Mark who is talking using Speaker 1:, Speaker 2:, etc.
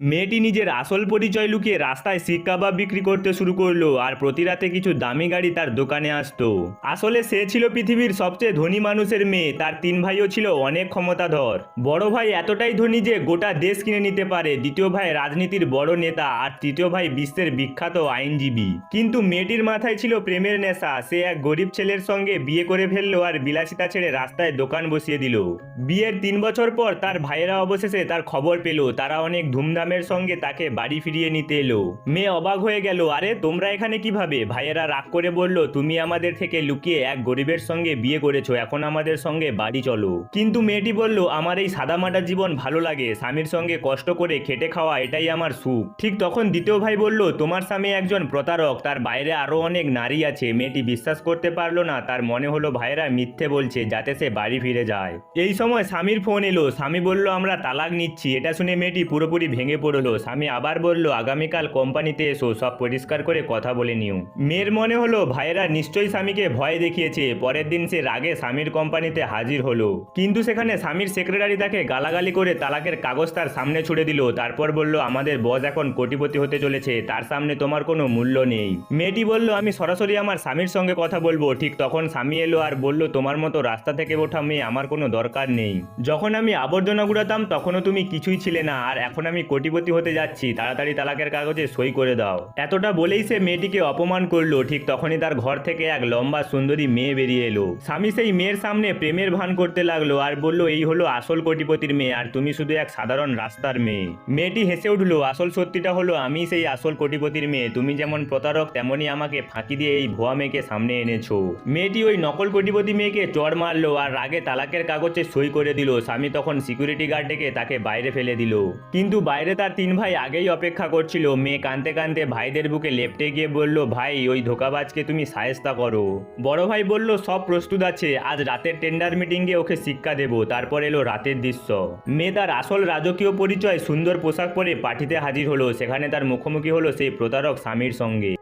Speaker 1: মেয়েটি নিজের আসল পরিচয় লুকিয়ে রাস্তায় শিক কাবাব বিক্রি করতে শুরু করল আর প্রতি রাতে কিছু দামি গাড়ি তার দোকানে আসতো। আসলে সে ছিল পৃথিবীর সবচেয়ে ধনী মানুষের মেয়ে, তার তিন ভাইও ছিল অনেক ক্ষমতাধর। বড় ভাই এতটাই ধনী যে গোটা দেশ কিনে নিতে পারে, দ্বিতীয় ভাই রাজনীতির বড় নেতা আর তৃতীয় ভাই বিশ্বের বিখ্যাত আইনজীবী। কিন্তু মেয়েটির মাথায় ছিল প্রেমের নেশা, সে এক গরিব ছেলের সঙ্গে বিয়ে করে ফেলল আর বিলাসিতা ছেড়ে রাস্তায় দোকান বসিয়ে দিল। বিয়ের তিন বছর পর তার ভাইয়েরা অবশেষে তার খবর পেল, তারা অনেক ধুমধামের সঙ্গে তাকে বাড়ি ফিরিয়ে নিতে এলো। মেয়ে অবাক হয়ে গেল, আরে, তোমরা এখানে কীভাবে? ভাইয়েরা রাগ করে বলল, তুমি আমাদের থেকে লুকিয়ে এক গরিবের সঙ্গে বিয়ে করেছ, এখন আমাদের সঙ্গে বাড়ি চলো। কিন্তু মেয়েটি বলল, আমার এই সাদামাটা জীবন ভালো লাগে, স্বামীর সঙ্গে কষ্ট করে খেটে খাওয়া এটাই আমার সুখ। ঠিক তখন দ্বিতীয় ভাই বলল, তোমার স্বামী একজন প্রতারক, তার বাইরে আরও অনেক নারী আছে। মেয়েটি বিশ্বাস করতে পারল না, তার মনে হলো ভাইয়েরা মিথ্যে বলছে, যাতে সে বাড়ি ফিরে যায়। এই সময় স্বামীর ফোন এলো, স্বামী বলল, আমরা তালাক নিচ্ছি। এটা শুনে মেয়েটি পুরোপুরি ভেঙে পড়ল স্বামী আবার বলল, আগামীকাল কোম্পানিতে এসো, সব পরিষ্কার করে কথা বলে নিও। মেয়ের মনে হলো, ভাইয়েরা নিশ্চয়ই স্বামীকে ভয় দেখিয়েছে, পরের দিন সে রাগে স্বামীর কোম্পানিতে হাজির হলো। কিন্তু সেখানে স্বামীর সেক্রেটারি তাকে গালাগালি করে তালাকের কাগজ তার সামনে ছুড়ে দিল, তারপর বলল, আমাদের বস এখন কোটিপতি হতে চলেছে, তার সামনে তোমার কোনো মূল্য নেই। মেয়েটি বলল, আমি সরাসরি আমার স্বামীর সঙ্গে কথা বলব। ঠিক তখন স্বামী এলো আর বলল, তোমার মতো রাস্তা থেকে ওঠা মেয়ে আমার কোনো দরকার নেই। যখন আমি আবর্জনা গুড়াতাম, তখনও তুমি কিছুই ছিলে না, আর এখন আমি কোটিপতি হতে যাচ্ছি, তাড়াতাড়ি তালাকের কাগজে সই করে দাও। এতটা বলেই সে মেয়েটিকে অপমান করল, ঠিক তখনই তার ঘর থেকে এক লম্বা সুন্দরী মেয়ে বেরিয়ে এলো। স্বামী সেই মেয়ের সামনে প্রেমের ভান করতে লাগল আর বলল, এই হলো আসল কোটিপতির মেয়ে, আর তুমি শুধু এক সাধারণ রাস্তার মেয়ে। মেয়েটি হেসে উঠল, আসল সত্যিটা হলো, আমি সেই আসল কোটিপতির মেয়ে। তুমি যেমন প্রতারক তেমনই আমাকে ফাঁকি দিয়ে এই ভুয়া মেয়েকে সামনে এনেছো। মেয়েটি ওই নকল কোটিপতি মেয়েকে চড় মারলো আর রাগে তালাকের কাগজে সই করে দিল। স্বামী তখন সিকিউরিটি গার্ড ডেকে তাকে বাইরে ফেলে দিল। কিন্তু বাইরে তার তিন ভাই আগেই অপেক্ষা করছিল। মেয়ে কানতে কানতে ভাইদের বুকে লেপটে গিয়ে বলল, ভাই, ওই ধোকাবাজকে তুমি সায়স্তা করো। বড় ভাই বলল, সব প্রস্তুত আছে, আজ রাতের টেন্ডার মিটিংয়ে ওকে শিক্ষা দেব, তারপর এলো রাতের দৃশ্য। মেয়ে তার আসল রাজকীয় পরিচয় সুন্দর পোশাক পরে পার্টিতে হাজির হলো, সেখানে তার মুখোমুখি হলো সেই প্রতারক স্বামীর সঙ্গে।